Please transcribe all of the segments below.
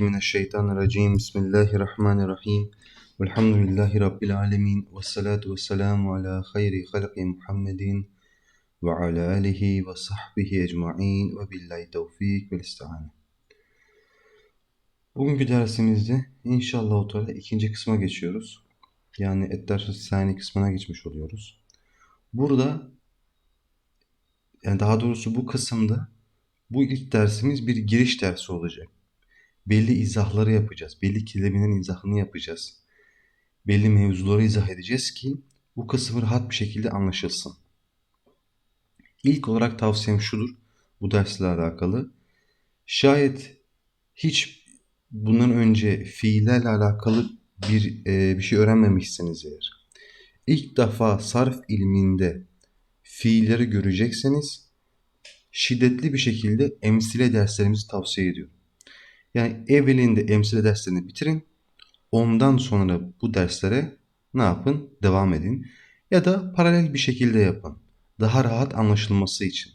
Euzu billahi mineşşeytanirracim. Bismillahirrahmanirrahim. Velhamdülillahi rabbil alamin. Ves salatu vesselamu ala hayri halqi Muhammedin ve ala alihi ve sahbihi ecmaîn ve billahi tevfik ve isti'ane. Bugünkü dersimizde inşallah Teala ikinci kısma geçiyoruz. Yani Edders Sani kısmına geçmiş oluyoruz. Burada yani daha doğrusu bu kısımda bu ilk dersimiz bir giriş dersi olacak. Belli izahları yapacağız. Belli kelimelerin izahını yapacağız. Belli mevzuları izah edeceğiz ki bu kısım rahat bir şekilde anlaşılsın. İlk olarak tavsiyem şudur bu dersle alakalı. Şayet hiç bundan önce fiillerle alakalı bir e, bir şey öğrenmemişseniz eğer ilk defa sarf ilminde fiilleri görecekseniz şiddetli bir şekilde emsile derslerimizi tavsiye ediyorum. Yani evvelinde emsile derslerini bitirin. Ondan sonra bu derslere ne yapın? Devam edin. Ya da paralel bir şekilde yapın. Daha rahat anlaşılması için.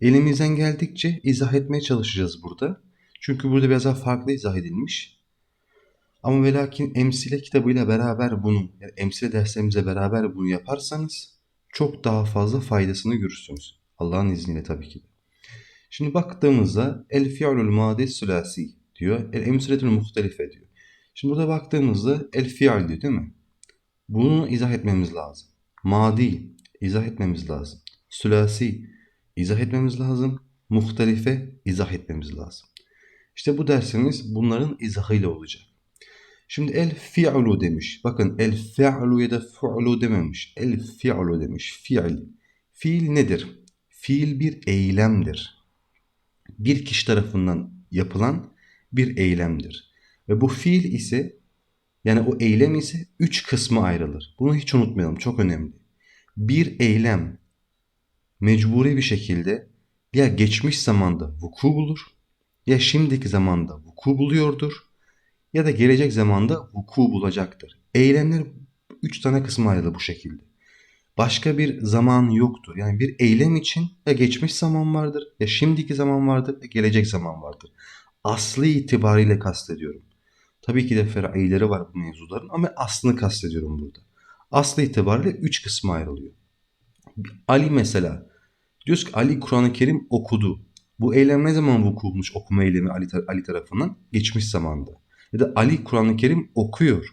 Elimizden geldikçe izah etmeye çalışacağız burada. Çünkü burada biraz daha farklı izah edilmiş. Ama ve lakin emsile kitabıyla beraber bunu, yani emsile derslerimize beraber bunu yaparsanız çok daha fazla faydasını görürsünüz. Allah'ın izniyle tabii ki. Şimdi baktığımızda el fi'lul madi sülasi diyor. El emsiletül muhtelife diyor. Şimdi burada baktığımızda el fi'l diyor değil mi? Bunu izah etmemiz lazım. Madi izah etmemiz lazım. Sülasi izah etmemiz lazım. Muhtelife izah etmemiz lazım. İşte bu dersimiz bunların izahıyla olacak. Şimdi el fi'lu demiş. Bakın el fi'lu ya da fu'lu dememiş. El fi'lu demiş. Fi'l. Fiil nedir? Fiil bir eylemdir. Bir kişi tarafından yapılan bir eylemdir. Ve bu fiil ise yani o eylem ise üç kısma ayrılır. Bunu hiç unutmayalım. Çok önemli. Bir eylem mecburi bir şekilde ya geçmiş zamanda vuku bulur ya şimdiki zamanda vuku buluyordur ya da gelecek zamanda vuku bulacaktır. Eylemler üç tane kısma ayrılır bu şekilde. Başka bir zaman yoktur. Yani bir eylem için ya geçmiş zaman vardır ya şimdiki zaman vardır ya gelecek zaman vardır. Aslı itibariyle kastediyorum. Tabii ki de feraileri var bu mevzuların ama aslını kastediyorum burada. Aslı itibariyle üç kısma ayrılıyor. Ali mesela diyoruz ki Ali Kur'an-ı Kerim okudu. Bu eylem ne zaman vuku bulmuş okuma eylemi Ali, Ali tarafından? Geçmiş zamanda. Ya da Ali Kur'an-ı Kerim okuyor.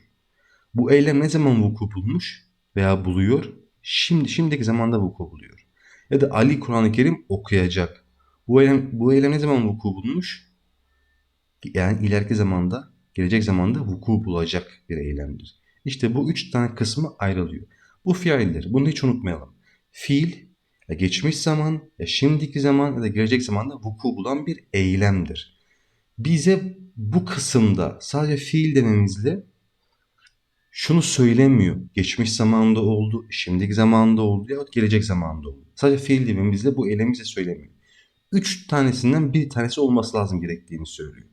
Bu eylem ne zaman vuku bulmuş veya buluyor? Şimdi şimdiki zamanda vuku buluyor. Ya da Ali Kur'an-ı Kerim okuyacak. Bu eylem, bu eylem ne zaman vuku bulmuş? Yani ileriki zamanda, gelecek zamanda vuku bulacak bir eylemdir. İşte bu üç tane kısmı ayrılıyor. Bu fiildir. Bunu hiç unutmayalım. Fiil ya geçmiş zaman, ya şimdiki zaman ya da gelecek zamanda vuku bulan bir eylemdir. Bize bu kısımda sadece fiil dememizle şunu söylemiyor. Geçmiş zamanda oldu, şimdiki zamanda oldu ya gelecek zamanda oldu. Sadece fiil dememizle bu eylemi bize söylemiyor. Üç tanesinden bir tanesi olması lazım gerektiğini söylüyor.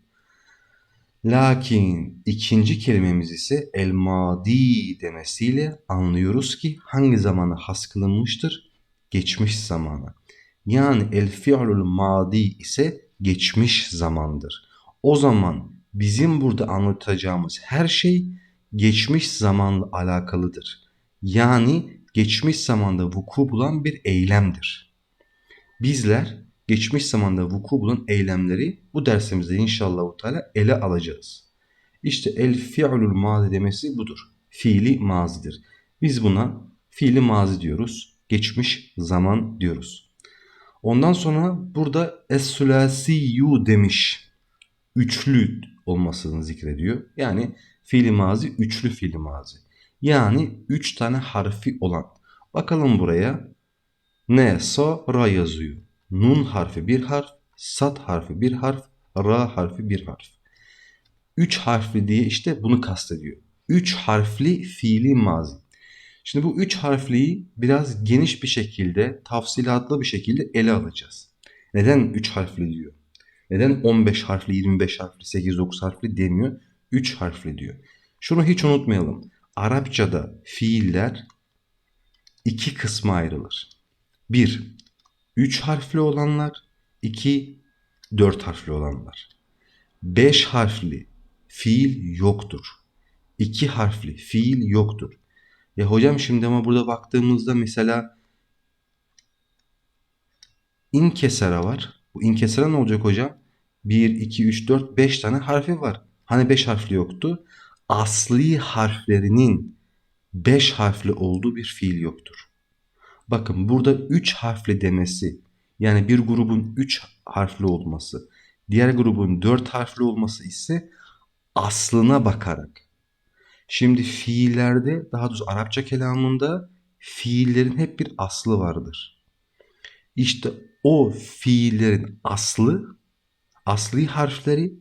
Lakin ikinci kelimemiz ise el madi demesiyle anlıyoruz ki hangi zamana has kılınmıştır? Geçmiş zamana. Yani el fi'lul madi ise geçmiş zamandır. O zaman bizim burada anlatacağımız her şey geçmiş zamanla alakalıdır. Yani geçmiş zamanda vuku bulan bir eylemdir. Bizler geçmiş zamanda vuku bulan eylemleri bu dersimizde inşallah Teala ele alacağız. İşte el fi'lul mazi demesi budur. Fiili mazidir. Biz buna fiili mazi diyoruz. Geçmiş zaman diyoruz. Ondan sonra burada es-sülasiyu demiş. Üçlü olmasını zikrediyor. Yani fiili mazi üçlü fiili mazi. Yani üç tane harfi olan. Bakalım buraya. Ne, so, ra yazıyor. Nun harfi bir harf, sat harfi bir harf, ra harfi bir harf. Üç harfli diye işte bunu kastediyor. Üç harfli fiili mazi. Şimdi bu üç harfliyi biraz geniş bir şekilde, tafsilatlı bir şekilde ele alacağız. Neden üç harfli diyor? Neden 15 harfli, 25 harfli, 8-9 harfli demiyor? 3 harfli diyor. Şunu hiç unutmayalım. Arapçada fiiller iki kısma ayrılır. Bir, 3 harfli olanlar, 2 4 harfli olanlar. 5 harfli fiil yoktur. 2 harfli fiil yoktur. Ya hocam şimdi ama burada baktığımızda mesela inkesara var. Bu inkesara ne olacak hocam? 1, 2, 3, 4, 5 tane harfi var. Hani 5 harfli yoktu? Asli harflerinin 5 harfli olduğu bir fiil yoktur. Bakın burada 3 harfli demesi yani bir grubun 3 harfli olması, diğer grubun 4 harfli olması ise aslına bakarak. Şimdi fiillerde daha doğrusu Arapça kelamında fiillerin hep bir aslı vardır. İşte o fiillerin aslı, asli harfleri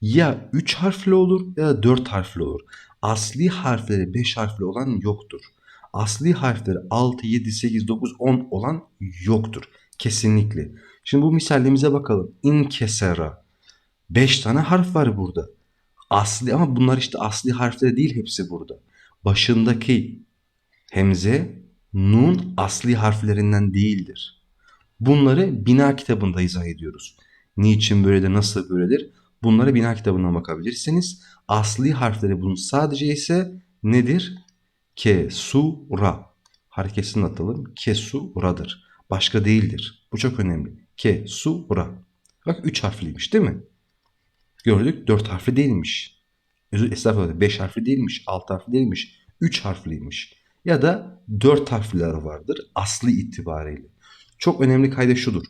ya 3 harfli olur ya da 4 harfli olur. Asli harfleri 5 harfli olan yoktur. Asli harfleri 6, 7, 8, 9, 10 olan yoktur. Kesinlikle. Şimdi bu misallimize bakalım. İnkesera. 5 tane harf var burada. Asli ama bunlar işte asli harfleri değil hepsi burada. Başındaki hemze, nun asli harflerinden değildir. Bunları bina kitabında izah ediyoruz. Niçin böyledir, nasıl böyledir? Bunları bina kitabına bakabilirsiniz. Asli harfleri bunun sadece ise nedir? Ke, su, ra. Harekesini atalım. Ke, su, ra'dır. Başka değildir. Bu çok önemli. Ke, su, ra. Bak 3 harfliymiş değil mi? Gördük 4 harfli değilmiş. Estağfurullah 5 harfli değilmiş, 6 harfli değilmiş, 3 harfliymiş. Ya da 4 harfliler vardır aslı itibariyle. Çok önemli kayda şudur.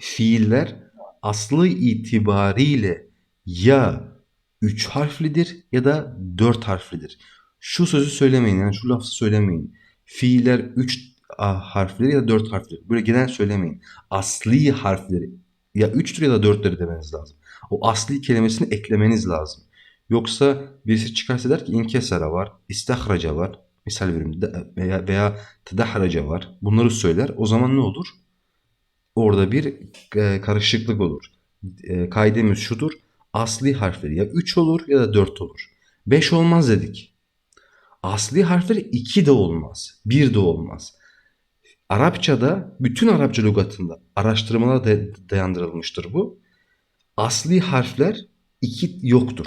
Fiiller aslı itibariyle ya 3 harflidir ya da 4 harflidir. Şu sözü söylemeyin yani şu lafı söylemeyin. Fiiller 3 harfleri ya da 4 harfleri. Böyle genel söylemeyin. Asli harfleri ya 3'tür ya da 4'tür demeniz lazım. O asli kelimesini eklemeniz lazım. Yoksa birisi çıkarsa der ki inkesara var, istahraca var. Misal veriyorum veya, veya tedahraca var. Bunları söyler. O zaman ne olur? Orada bir e, karışıklık olur. E, kaidemiz şudur. Asli harfleri ya 3 olur ya da 4 olur. 5 olmaz dedik. Asli harfleri 2 de olmaz. 1 de olmaz. Arapçada bütün Arapça lügatında araştırmalara dayandırılmıştır bu. Asli harfler 2 yoktur.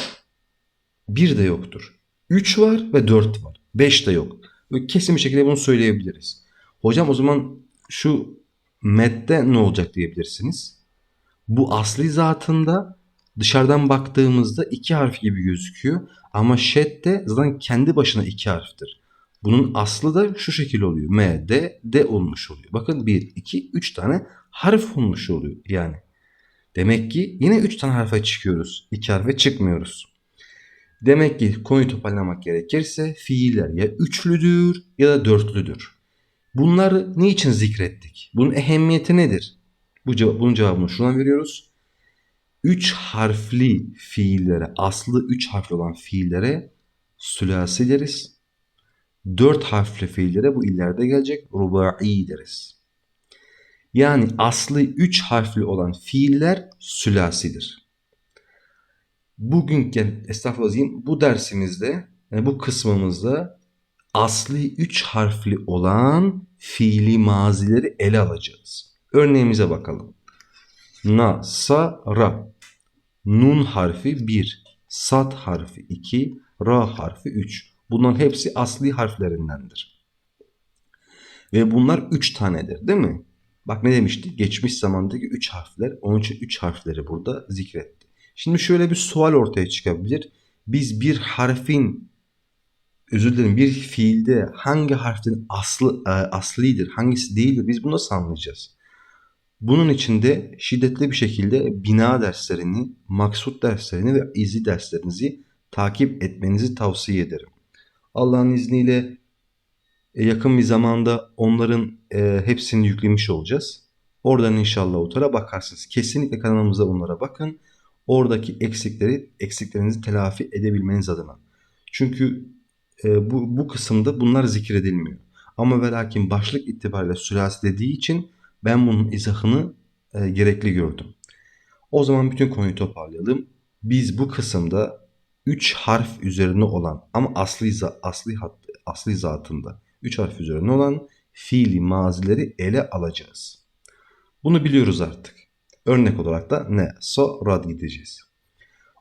1 de yoktur. 3 var ve 4 var. 5 de yok. Böyle kesin bir şekilde bunu söyleyebiliriz. Hocam o zaman şu medde ne olacak diyebilirsiniz. Bu asli zatında dışarıdan baktığımızda iki harf gibi gözüküyor. Ama şed de zaten kendi başına iki harftir. Bunun aslı da şu şekil oluyor. M, D, D olmuş oluyor. Bakın 1, 2, 3 tane harf olmuş oluyor yani. Demek ki yine 3 tane harfe çıkıyoruz. 2 harfe çıkmıyoruz. Demek ki konuyu toparlamak gerekirse fiiller ya üçlüdür ya da dörtlüdür. Bunları niçin zikrettik? Bunun ehemmiyeti nedir? Bu cevap, bunun cevabını şuna veriyoruz. Üç harfli fiillere, aslı üç harfli olan fiillere sülasi deriz. Dört harfli fiillere bu ileride gelecek rubai deriz. Yani aslı üç harfli olan fiiller sülasidir. Bugünkü estağfurullah bu dersimizde yani bu kısmımızda asli üç harfli olan fiili mazileri ele alacağız. Örneğimize bakalım. Na, sa, ra. Nun harfi 1, sat harfi 2, ra harfi 3. Bunların hepsi asli harflerindendir. Ve bunlar 3 tanedir değil mi? Bak ne demişti? Geçmiş zamandaki 3 harfler. Onun için 3 harfleri burada zikretti. Şimdi şöyle bir sual ortaya çıkabilir. Biz bir harfin özür dilerim bir fiilde hangi harfin aslı e, aslidir, hangisi değildir biz bunu nasıl anlayacağız? Bunun için de şiddetli bir şekilde bina derslerini, maksut derslerini ve izi derslerinizi takip etmenizi tavsiye ederim. Allah'ın izniyle e, yakın bir zamanda onların e, hepsini yüklemiş olacağız. Oradan inşallah otara bakarsınız. Kesinlikle kanalımıza onlara bakın. Oradaki eksikleri, eksiklerinizi telafi edebilmeniz adına. Çünkü e, bu, bu kısımda bunlar zikredilmiyor. Ama ve lakin başlık itibariyle sülasi dediği için ben bunun izahını e, gerekli gördüm. O zaman bütün konuyu toparlayalım. Biz bu kısımda 3 harf üzerine olan ama asli asli asli zatında 3 harf üzerine olan fiili mazileri ele alacağız. Bunu biliyoruz artık. Örnek olarak da ne, so, rad gideceğiz.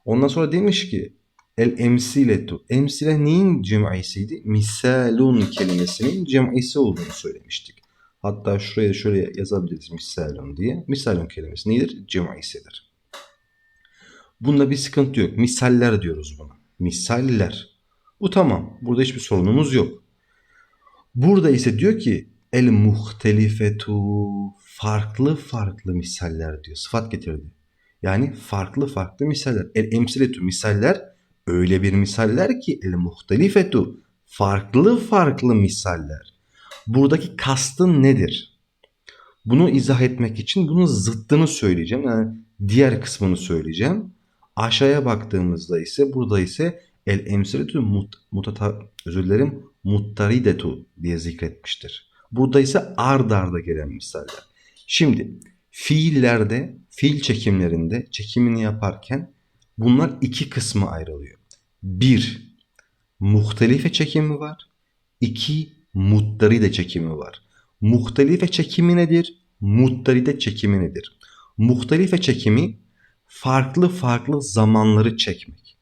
Ondan sonra demiş ki el emsiletu. Emsile neyin cem'isiydi? Misalun kelimesinin cem'isi olduğunu söylemiştik. Hatta şuraya şöyle yazabiliriz misalun diye. Misalun kelimesi nedir? Cem'isidir. Bunda bir sıkıntı yok. Misaller diyoruz buna. Misaller. Bu tamam. Burada hiçbir sorunumuz yok. Burada ise diyor ki el muhtelifetu farklı farklı misaller diyor. Sıfat getirdi. Yani farklı farklı misaller. El emsiletu misaller öyle bir misaller ki el muhtelifetu farklı farklı misaller. Buradaki kastın nedir? Bunu izah etmek için bunun zıttını söyleyeceğim. Yani diğer kısmını söyleyeceğim. Aşağıya baktığımızda ise burada ise el emsiletu mut, mutata, özür dilerim muttaridetu diye zikretmiştir. Burada ise ard arda gelen misaller. Şimdi fiillerde, fiil çekimlerinde çekimini yaparken bunlar iki kısma ayrılıyor. Bir, muhtelife çekimi var. İki, muttaride çekimi var. Muhtelife çekimi nedir? Muttaride çekimi nedir? Muhtelife çekimi farklı farklı zamanları çekmek.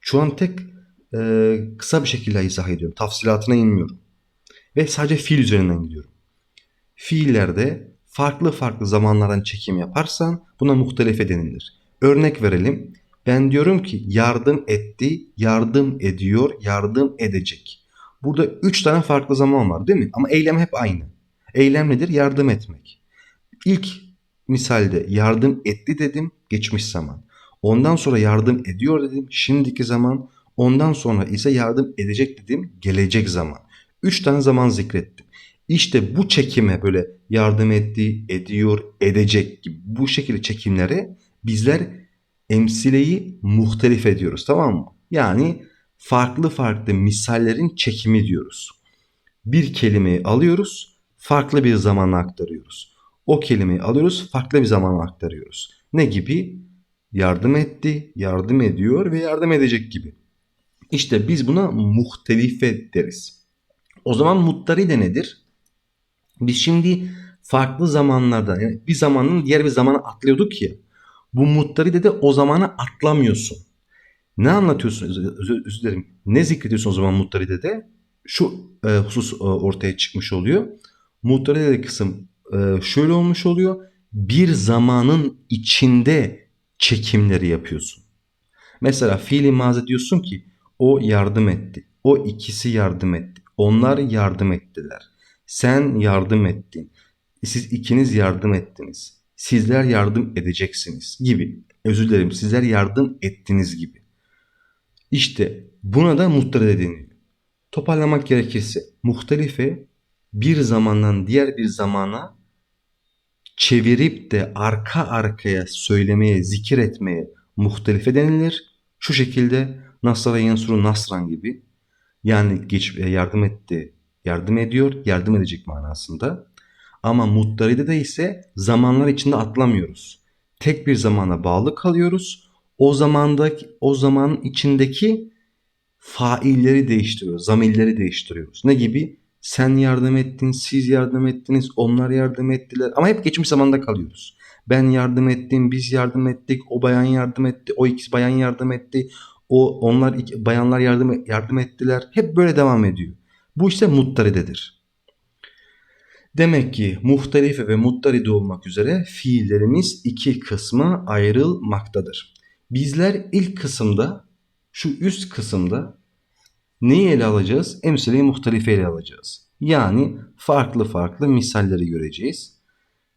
Şu an tek e, kısa bir şekilde izah ediyorum. Tafsilatına inmiyorum. Ve sadece fiil üzerinden gidiyorum. Fiillerde farklı farklı zamanlardan çekim yaparsan buna muhtelife denilir. Örnek verelim. Ben diyorum ki yardım etti, yardım ediyor, yardım edecek. Burada üç tane farklı zaman var değil mi? Ama eylem hep aynı. Eylem nedir? Yardım etmek. İlk misalde yardım etti dedim, geçmiş zaman. Ondan sonra yardım ediyor dedim, şimdiki zaman. Ondan sonra ise yardım edecek dedim, gelecek zaman. Üç tane zaman zikrettim. İşte bu çekime böyle yardım etti, ediyor, edecek gibi bu şekilde çekimlere bizler emsileyi muhtelif ediyoruz tamam mı? Yani farklı farklı misallerin çekimi diyoruz. Bir kelimeyi alıyoruz, farklı bir zamana aktarıyoruz. O kelimeyi alıyoruz, farklı bir zamana aktarıyoruz. Ne gibi? Yardım etti, yardım ediyor ve yardım edecek gibi. İşte biz buna muhtelife deriz. O zaman muttari de nedir? Biz şimdi farklı zamanlarda yani bir zamanın diğer bir zamana atlıyorduk ya. Bu muttaride de o zamana atlamıyorsun. Ne anlatıyorsun? Özür, dilerim. Ne zikrediyorsun o zaman muttaride de? Şu e, husus e, ortaya çıkmış oluyor. Muttaride de kısım e, şöyle olmuş oluyor. Bir zamanın içinde çekimleri yapıyorsun. Mesela fiili mazi diyorsun ki o yardım etti. O ikisi yardım etti. Onlar yardım ettiler. Sen yardım ettin. Siz ikiniz yardım ettiniz. Sizler yardım edeceksiniz gibi. Özür dilerim sizler yardım ettiniz gibi. İşte buna da muhtarede deniyor. Toparlamak gerekirse muhtelife bir zamandan diğer bir zamana çevirip de arka arkaya söylemeye, zikir etmeye muhtelife denilir. Şu şekilde Nasra Yansuru Nasran gibi yani geç, yardım etti, yardım ediyor, yardım edecek manasında. Ama muttaride de ise zamanlar içinde atlamıyoruz. Tek bir zamana bağlı kalıyoruz. O zamandaki o zaman içindeki failleri değiştiriyoruz, zamirleri değiştiriyoruz. Ne gibi? Sen yardım ettin, siz yardım ettiniz, onlar yardım ettiler. Ama hep geçmiş zamanda kalıyoruz. Ben yardım ettim, biz yardım ettik, o bayan yardım etti, o ikisi bayan yardım etti, o onlar bayanlar yardım yardım ettiler. Hep böyle devam ediyor. Bu ise muttaridedir. Demek ki muhtarife ve muttaride olmak üzere fiillerimiz iki kısma ayrılmaktadır. Bizler ilk kısımda şu üst kısımda neyi ele alacağız? Emsile-i ele alacağız. Yani farklı farklı misalleri göreceğiz.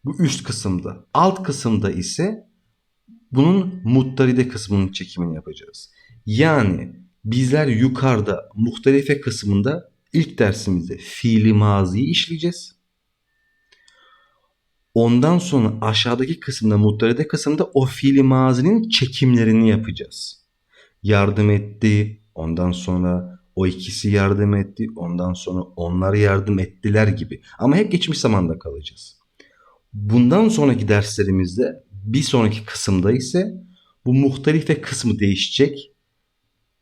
Bu üst kısımda. Alt kısımda ise bunun muttaride kısmının çekimini yapacağız. Yani bizler yukarıda muhtarife kısmında ilk dersimizde fiili maziyi işleyeceğiz. Ondan sonra aşağıdaki kısımda muttaride kısımda o fiili mazinin çekimlerini yapacağız. Yardım etti, ondan sonra o ikisi yardım etti, ondan sonra onlar yardım ettiler gibi. Ama hep geçmiş zamanda kalacağız. Bundan sonraki derslerimizde bir sonraki kısımda ise bu muhtarife kısmı değişecek.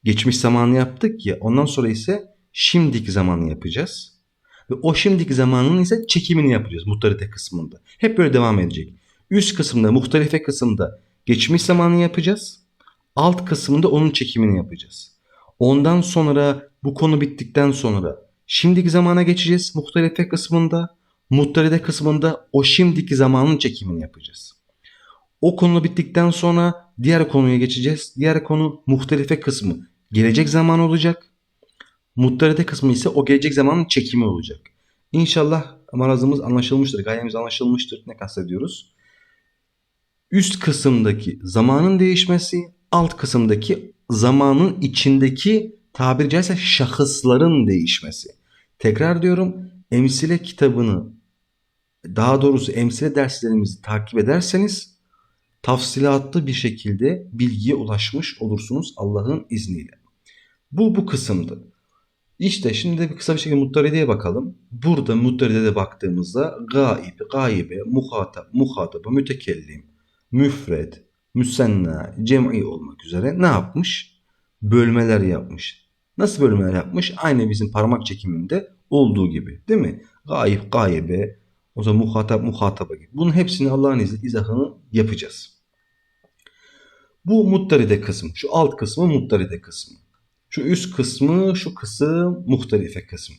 Geçmiş zamanı yaptık ya ondan sonra ise şimdiki zamanı yapacağız. Ve o şimdiki zamanın ise çekimini yapacağız muhtarite kısmında. Hep böyle devam edecek. Üst kısımda, muhtarife kısımda geçmiş zamanı yapacağız. Alt kısmında onun çekimini yapacağız. Ondan sonra bu konu bittikten sonra şimdiki zamana geçeceğiz muhtarife kısmında. Muhtaride kısmında o şimdiki zamanın çekimini yapacağız. O konu bittikten sonra diğer konuya geçeceğiz. Diğer konu muhtarife kısmı. Gelecek zaman olacak. Muttaride kısmı ise o gelecek zamanın çekimi olacak. İnşallah marazımız anlaşılmıştır, gayemiz anlaşılmıştır. Ne kastediyoruz? Üst kısımdaki zamanın değişmesi, alt kısımdaki zamanın içindeki tabiri caizse şahısların değişmesi. Tekrar diyorum, emsile kitabını daha doğrusu emsile derslerimizi takip ederseniz tafsilatlı bir şekilde bilgiye ulaşmış olursunuz Allah'ın izniyle. Bu bu kısımdı. İşte şimdi de bir kısa bir şekilde muttarideye bakalım. Burada muttaride de baktığımızda gaib, gaibe, muhatap, muhataba, mütekellim, müfred, müsenna, cem'i olmak üzere ne yapmış? Bölmeler yapmış. Nasıl bölmeler yapmış? Aynı bizim parmak çekiminde olduğu gibi değil mi? Gaib, gaibe, o zaman muhatap, muhataba gibi. Bunun hepsini Allah'ın izniyle izahını yapacağız. Bu muttaride kısmı. Şu alt kısmı muttaride kısmı. Şu üst kısmı, şu kısım muhtarife kısmı.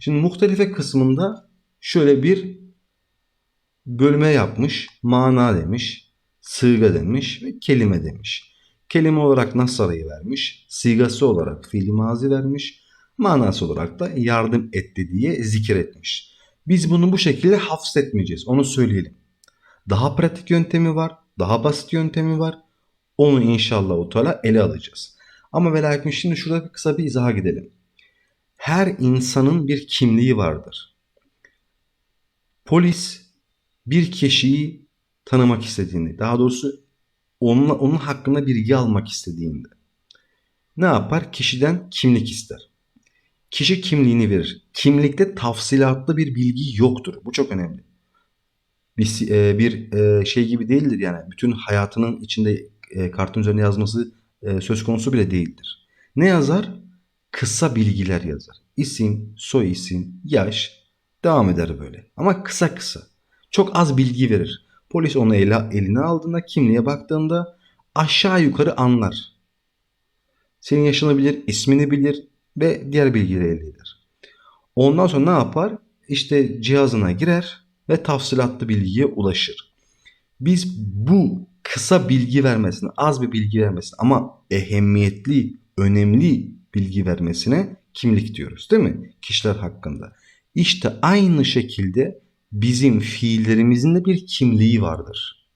Şimdi muhtarife kısmında şöyle bir bölme yapmış. Mana demiş, sığga demiş ve kelime demiş. Kelime olarak nasarayı vermiş, sigası olarak fiil mazi vermiş, manası olarak da yardım etti diye zikir etmiş. Biz bunu bu şekilde hafız etmeyeceğiz. Onu söyleyelim. Daha pratik yöntemi var, daha basit yöntemi var. Onu inşallah o Teala ele alacağız. Ama ve lakin şimdi şurada kısa bir izaha gidelim. Her insanın bir kimliği vardır. Polis bir kişiyi tanımak istediğinde, daha doğrusu onunla, onun hakkında bilgi almak istediğinde ne yapar? Kişiden kimlik ister. Kişi kimliğini verir. Kimlikte tafsilatlı bir bilgi yoktur. Bu çok önemli. Bir, e, bir e, şey gibi değildir yani. Bütün hayatının içinde e, kartın üzerine yazması e, söz konusu bile değildir. Ne yazar? Kısa bilgiler yazar. İsim, soy isim, yaş devam eder böyle. Ama kısa kısa. Çok az bilgi verir. Polis onu ele, eline aldığında kimliğe baktığında aşağı yukarı anlar. Senin yaşını bilir, ismini bilir ve diğer bilgileri elde eder. Ondan sonra ne yapar? İşte cihazına girer ve tafsilatlı bilgiye ulaşır. Biz bu kısa bilgi vermesine, az bir bilgi vermesine ama ehemmiyetli, önemli bilgi vermesine kimlik diyoruz değil mi? Kişiler hakkında. İşte aynı şekilde bizim fiillerimizin de bir kimliği vardır.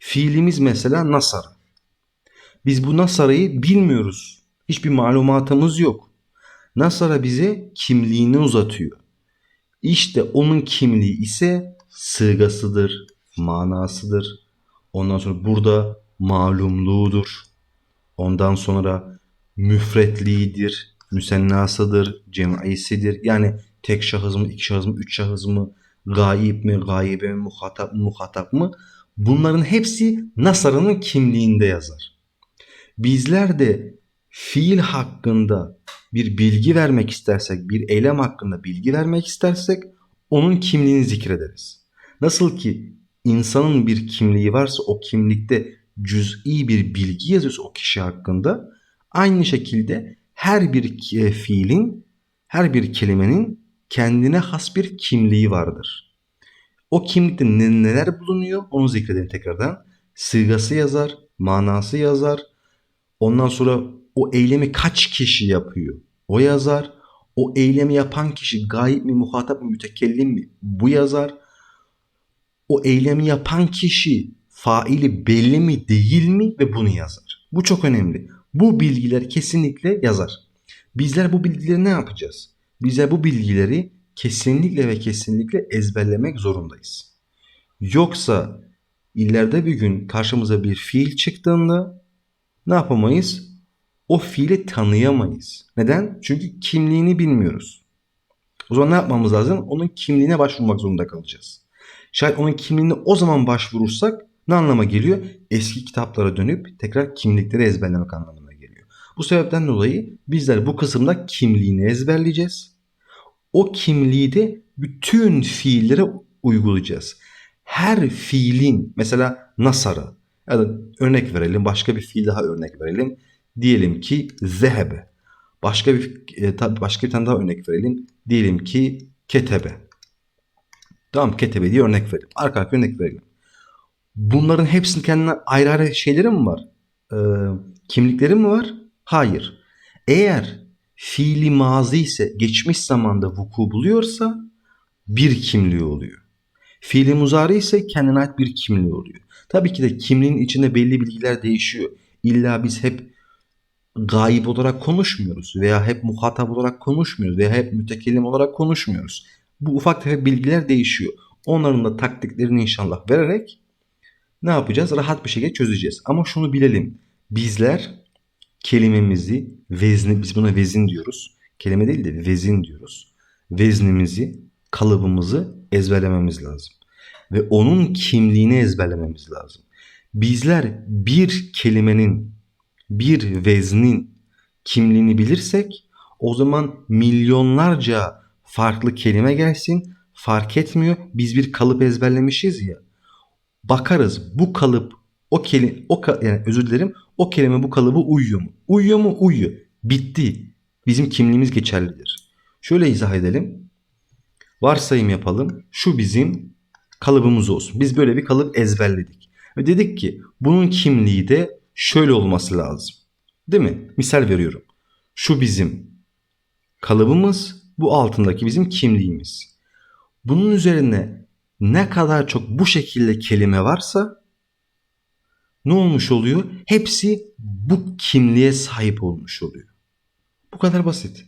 Fiilimiz mesela nasara. Biz bu nasarayı bilmiyoruz. Hiçbir malumatımız yok. Nasara bize kimliğini uzatıyor. İşte onun kimliği ise sığgasıdır, manasıdır, Ondan sonra burada malumluğudur. Ondan sonra müfretliğidir, müsennasıdır, cem'isidir. Yani tek şahıs mı, iki şahıs mı, üç şahıs mı, gayip mi, gaybe mi, muhatap mı, muhatap mı? Bunların hepsi Nasar'ın kimliğinde yazar. Bizler de fiil hakkında bir bilgi vermek istersek, bir eylem hakkında bilgi vermek istersek onun kimliğini zikrederiz. Nasıl ki insanın bir kimliği varsa o kimlikte cüz'i bir bilgi yazıyorsa o kişi hakkında aynı şekilde her bir fiilin, her bir kelimenin kendine has bir kimliği vardır. O kimlikte neler bulunuyor onu zikredelim tekrardan. Sığgası yazar, manası yazar. Ondan sonra o eylemi kaç kişi yapıyor? O yazar. O eylemi yapan kişi gayip mi, muhatap mı, mütekellim mi? Bu yazar o eylemi yapan kişi faili belli mi değil mi ve bunu yazar. Bu çok önemli. Bu bilgiler kesinlikle yazar. Bizler bu bilgileri ne yapacağız? Bizler bu bilgileri kesinlikle ve kesinlikle ezberlemek zorundayız. Yoksa ileride bir gün karşımıza bir fiil çıktığında ne yapamayız? O fiili tanıyamayız. Neden? Çünkü kimliğini bilmiyoruz. O zaman ne yapmamız lazım? Onun kimliğine başvurmak zorunda kalacağız. Şayet onun kimliğine o zaman başvurursak ne anlama geliyor? Eski kitaplara dönüp tekrar kimlikleri ezberlemek anlamına geliyor. Bu sebepten dolayı bizler bu kısımda kimliğini ezberleyeceğiz. O kimliği de bütün fiillere uygulayacağız. Her fiilin mesela nasara Ya da örnek verelim. Başka bir fiil daha örnek verelim. Diyelim ki zehebe. Başka bir e, başka bir tane daha örnek verelim. Diyelim ki ketebe. Tamam ketebe diye örnek verelim. Arka arka örnek verelim. Bunların hepsinin kendine ayrı ayrı şeyleri mi var? Ee, kimlikleri mi var? Hayır. Eğer fiili mazi ise geçmiş zamanda vuku buluyorsa bir kimliği oluyor. Fiili muzari ise kendine ait bir kimliği oluyor. Tabii ki de kimliğin içinde belli bilgiler değişiyor. İlla biz hep gayip olarak konuşmuyoruz veya hep muhatap olarak konuşmuyoruz veya hep mütekellim olarak konuşmuyoruz. Bu ufak tefek bilgiler değişiyor. Onların da taktiklerini inşallah vererek ne yapacağız? Rahat bir şekilde çözeceğiz. Ama şunu bilelim. Bizler kelimemizi, vezni, biz buna vezin diyoruz. Kelime değil de vezin diyoruz. Veznimizi, kalıbımızı ezberlememiz lazım. Ve onun kimliğini ezberlememiz lazım. Bizler bir kelimenin, bir veznin kimliğini bilirsek o zaman milyonlarca farklı kelime gelsin fark etmiyor. Biz bir kalıp ezberlemişiz ya. Bakarız bu kalıp o kelime o ka- yani özür dilerim o kelime bu kalıbı uyuyor mu? Uyuyor mu? Uyuyor. Bitti. Bizim kimliğimiz geçerlidir. Şöyle izah edelim. Varsayım yapalım. Şu bizim kalıbımız olsun. Biz böyle bir kalıp ezberledik. Ve dedik ki bunun kimliği de şöyle olması lazım. Değil mi? Misal veriyorum. Şu bizim kalıbımız, bu altındaki bizim kimliğimiz. Bunun üzerine ne kadar çok bu şekilde kelime varsa ne olmuş oluyor? Hepsi bu kimliğe sahip olmuş oluyor. Bu kadar basit.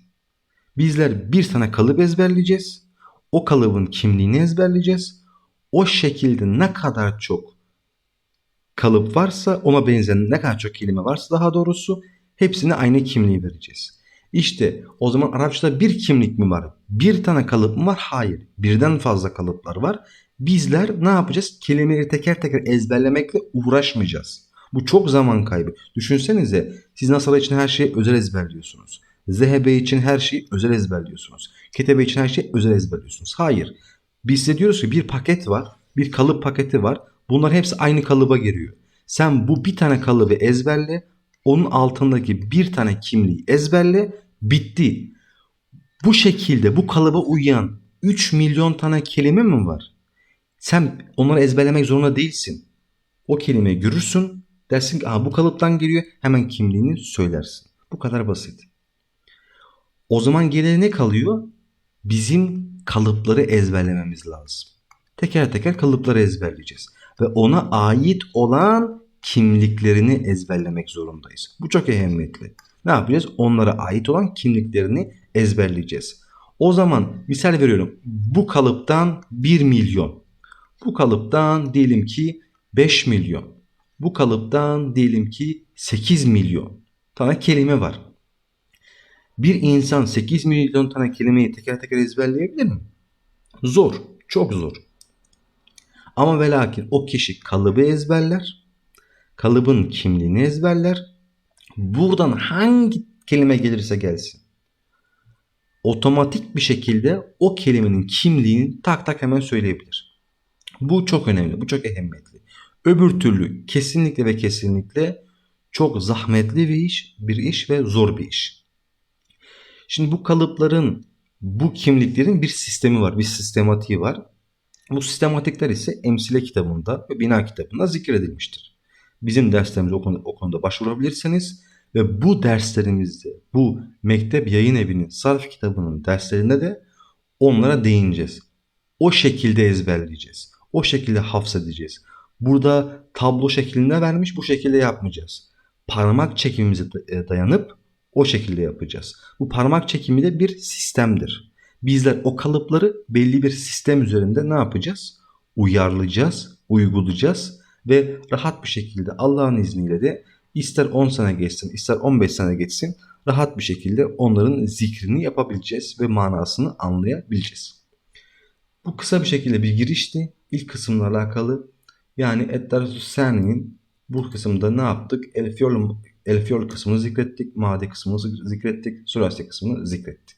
Bizler bir tane kalıp ezberleyeceğiz. O kalıbın kimliğini ezberleyeceğiz. O şekilde ne kadar çok kalıp varsa ona benzeyen ne kadar çok kelime varsa daha doğrusu hepsine aynı kimliği vereceğiz. İşte o zaman Arapçada bir kimlik mi var? Bir tane kalıp mı var? Hayır. Birden fazla kalıplar var. Bizler ne yapacağız? Kelimeleri teker teker ezberlemekle uğraşmayacağız. Bu çok zaman kaybı. Düşünsenize siz nasıl için her şeyi özel ezberliyorsunuz. Zehebe için her şeyi özel ezberliyorsunuz. Ketebe için her şeyi özel ezberliyorsunuz. Hayır. Biz size diyoruz ki bir paket var. Bir kalıp paketi var. Bunlar hepsi aynı kalıba giriyor. Sen bu bir tane kalıbı ezberle. Onun altındaki bir tane kimliği ezberle. Bitti. Bu şekilde bu kalıba uyan 3 milyon tane kelime mi var? Sen onları ezberlemek zorunda değilsin. O kelimeyi görürsün. Dersin ki Aha, bu kalıptan geliyor. Hemen kimliğini söylersin. Bu kadar basit. O zaman geriye ne kalıyor? Bizim kalıpları ezberlememiz lazım. Teker teker kalıpları ezberleyeceğiz. Ve ona ait olan kimliklerini ezberlemek zorundayız. Bu çok önemli. Ne yapacağız? Onlara ait olan kimliklerini ezberleyeceğiz. O zaman misal veriyorum. Bu kalıptan 1 milyon. Bu kalıptan diyelim ki 5 milyon. Bu kalıptan diyelim ki 8 milyon tane kelime var. Bir insan 8 milyon tane kelimeyi teker teker ezberleyebilir mi? Zor. Çok zor. Ama ve lakin o kişi kalıbı ezberler. Kalıbın kimliğini ezberler. Buradan hangi kelime gelirse gelsin. Otomatik bir şekilde o kelimenin kimliğini tak tak hemen söyleyebilir. Bu çok önemli. Bu çok ehemmiyetli. Öbür türlü kesinlikle ve kesinlikle çok zahmetli bir iş, bir iş ve zor bir iş. Şimdi bu kalıpların, bu kimliklerin bir sistemi var, bir sistematiği var. Bu sistematikler ise Emsile kitabında ve Bina kitabında zikredilmiştir. Bizim derslerimize o konuda, o konuda başvurabilirsiniz ve bu derslerimizde, bu Mektep Yayın Evi'nin Sarf kitabının derslerinde de onlara değineceğiz. O şekilde ezberleyeceğiz. O şekilde hafzedeceğiz. Burada tablo şeklinde vermiş bu şekilde yapmayacağız. Parmak çekimimize dayanıp o şekilde yapacağız. Bu parmak çekimi de bir sistemdir. Bizler o kalıpları belli bir sistem üzerinde ne yapacağız? Uyarlayacağız, uygulayacağız ve rahat bir şekilde Allah'ın izniyle de ister 10 sene geçsin, ister 15 sene geçsin rahat bir şekilde onların zikrini yapabileceğiz ve manasını anlayabileceğiz. Bu kısa bir şekilde bir girişti. İlk kısımla alakalı yani Eddarsü Sani'nin bu kısımda ne yaptık? El Fiol, El Fiol kısmını zikrettik, Madi kısmını zikrettik, Sürasi kısmını zikrettik.